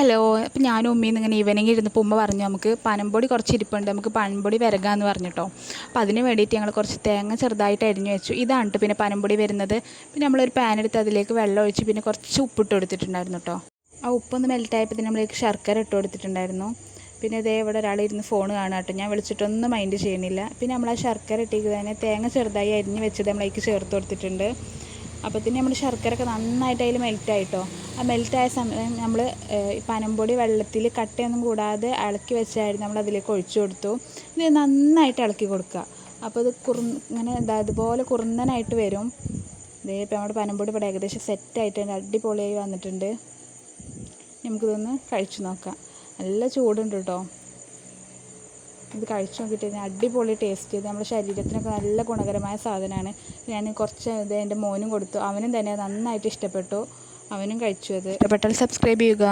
Hello അപ്പം ഞാനും ഉമ്മയും ഇങ്ങനെ ഈവനിങ് ഇരുന്നപ്പോൾ ഉമ്മ പറഞ്ഞു നമുക്ക് പനമ്പൊടി കുറച്ച് ഇരിപ്പുണ്ട് നമുക്ക് പനമ്പൊടി വരകാന്ന് പറഞ്ഞിട്ടോ. അപ്പോൾ അതിന് വേണ്ടിയിട്ട് ഞങ്ങൾ കുറച്ച് തേങ്ങ ചെറുതായിട്ട് അരിഞ്ഞു വെച്ചു. ഇതാണ് പിന്നെ പനമ്പൊടി വരുന്നത്. പിന്നെ നമ്മളൊരു പാൻ എടുത്ത് അതിലേക്ക് വെള്ളം ഒഴിച്ച് പിന്നെ കുറച്ച് ഉപ്പിട്ട് കൊടുത്തിട്ടുണ്ടായിരുന്നു കേട്ടോ ആ ഉപ്പൊന്ന് മെൽറ്റായപ്പോൾ നമ്മളേക്ക് ശർക്കര ഇട്ട് കൊടുത്തിട്ടുണ്ടായിരുന്നു. പിന്നെ ഇതേ ഇവിടെ ഒരാൾ ഇരുന്ന് ഫോൺ കാണാം കേട്ടോ ഞാൻ വിളിച്ചിട്ടൊന്നും മൈൻഡ് ചെയ്യണില്ല. പിന്നെ നമ്മൾ ആ ശർക്കര ഇട്ടേക്ക് തന്നെ തേങ്ങ ചെറുതായി അരിഞ്ഞ് വെച്ചത് നമ്മളേക്ക് ചേർത്ത് കൊടുത്തിട്ടുണ്ട്. അപ്പോഴത്തേന് നമ്മൾ ശർക്കരയൊക്കെ നന്നായിട്ട് അതിൽ മെൽറ്റായിട്ടോ ആ മെൽറ്റായ സമയം നമ്മൾ പനംപൊടി വെള്ളത്തിൽ കട്ടയൊന്നും കൂടാതെ ഇളക്കി വെച്ചായിരുന്നു നമ്മൾ അതിലേക്ക് ഒഴിച്ചു കൊടുത്തു. ഇത് നന്നായിട്ട് ഇളക്കി കൊടുക്കുക. അപ്പോൾ ഇത് കുറു ഇങ്ങനെ ഇതുപോലെ കുറുന്നനായിട്ട് വരും. ഇതേ ഇപ്പോൾ നമ്മുടെ പനംപൊടി ഇവിടെ ഏകദേശം സെറ്റായിട്ടുണ്ട് അടിപൊളിയായി വന്നിട്ടുണ്ട്. നമുക്കിതൊന്ന് കഴിച്ചു നോക്കാം. നല്ല ചൂടുണ്ട് കേട്ടോ. ഇത് കഴിച്ചു നോക്കിയിട്ട് കഴിഞ്ഞാൽ അടിപൊളി ടേസ്റ്റ് ചെയ്ത്. നമ്മുടെ ശരീരത്തിനൊക്കെ നല്ല ഗുണകരമായ സാധനമാണ്. ഞാൻ കുറച്ച് ഇത് എന്റെ മോനും കൊടുത്തു. അവനും തന്നെ നന്നായിട്ട് ഇഷ്ടപ്പെട്ടു. അവനും കഴിച്ചു അത്. ഇഷ്ടപ്പെട്ടാൽ സബ്സ്ക്രൈബ് ചെയ്യുക.